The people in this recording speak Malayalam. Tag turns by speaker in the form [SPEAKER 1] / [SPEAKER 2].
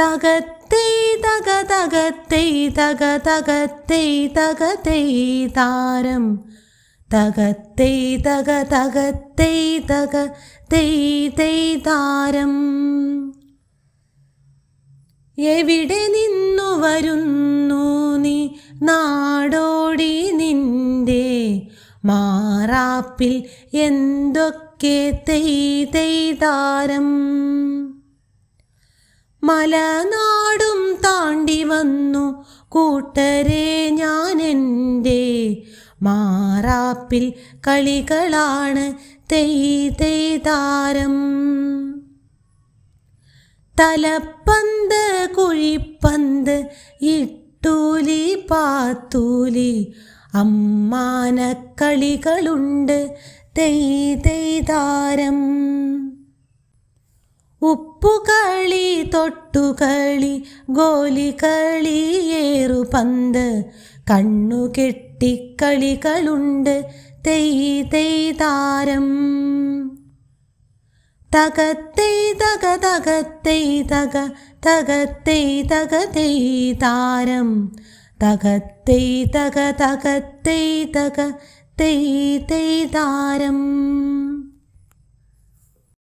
[SPEAKER 1] തകത്തേ തക തകത്തേ തക തകത്തേ തകത്തേ താരം. തകത്തേ തക തകത്തേ തക തേ തേ താരം. എവിടെ നിന്നു വരുന്നു നീ? നാടോടി നിന്റെ മാറാപ്പിൽ എന്തൊക്കെ തെയ്താരം മലനാടും താണ്ടി വന്നു. കൂട്ടരെ ഞാൻ എന്റെ മാറാപ്പിൽ കളികളാണ്. തെയ്താരം തലപ്പന്ത് കുഴിപ്പന്ത് ഇട്ടൂലി പാത്തൂലി അമ്മാനക്കളികളുണ്ട്. തെയ്താരം ഉപ്പുകളി തൊട്ടുകളി ഗോലികളി തെയ് കണ്ണുകെട്ടിക്കളികളുണ്ട് തെയ്താരം തകത്തെയ് തക തകത്തെയ് തക തകത്തൈ തക തെയ് താരം. തകത്തെയ് തക തകത്തെയ് തക തെയ് തെയ് താരം.